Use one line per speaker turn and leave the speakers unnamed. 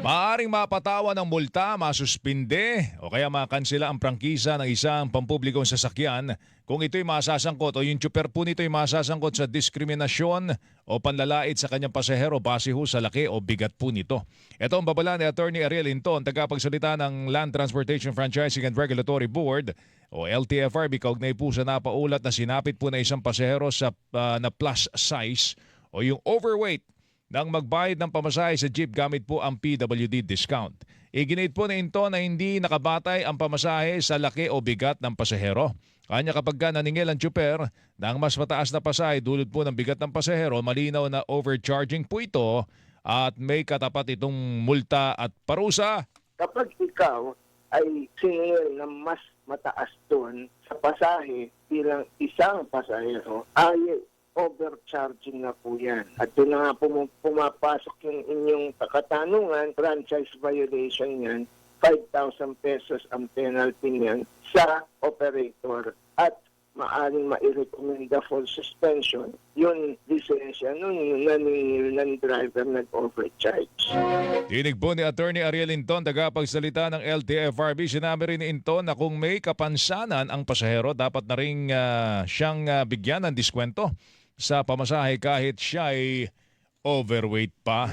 Maaring mapatawan ng multa, masuspinde o kaya makansela ang prangkisa ng isang pampublikong sasakyan kung ito'y masasangkot o yung tsuper po nito'y masasangkot sa diskriminasyon o panlalait sa kanyang pasahero base ho sa laki o bigat po nito. Ito ang babala ni Attorney Ariel Linton, tagapagsalita ng Land Transportation Franchising and Regulatory Board o LTFRB kaugnay po sa napaulat na sinapit po na isang pasahero sa ah, na plus size o yung overweight nang magbayad ng pamasahe sa jeep gamit po ang PWD discount. Iginit po na ito na hindi nakabatay ang pamasahe sa laki o bigat ng pasahero. Kanya kapag ka naningil ang tsuper ng mas mataas na pasahe dulot po ng bigat ng pasahero, malinaw na overcharging po ito at may katapat itong multa at parusa.
kapag ikaw ay singil na mas mataas doon sa pasahe bilang isang pasahero, ay overcharging na po yan. At doon na nga pum- pumapasok yung inyong katanungan, franchise violation yan, 5,000 pesos ang penalty niyan sa operator at maaring ma-recommenda for suspension yung lisensya nung naningil ng driver nag-overcharge.
Tinig po ni Attorney Ariel Inton, tagapagsalita ng LTFRB. Sinabi rin ni Inton na kung may kapansanan ang pasahero, dapat na rin ah, siyang ah, bigyan ng diskwento sa pamasahe kahit siya ay overweight pa.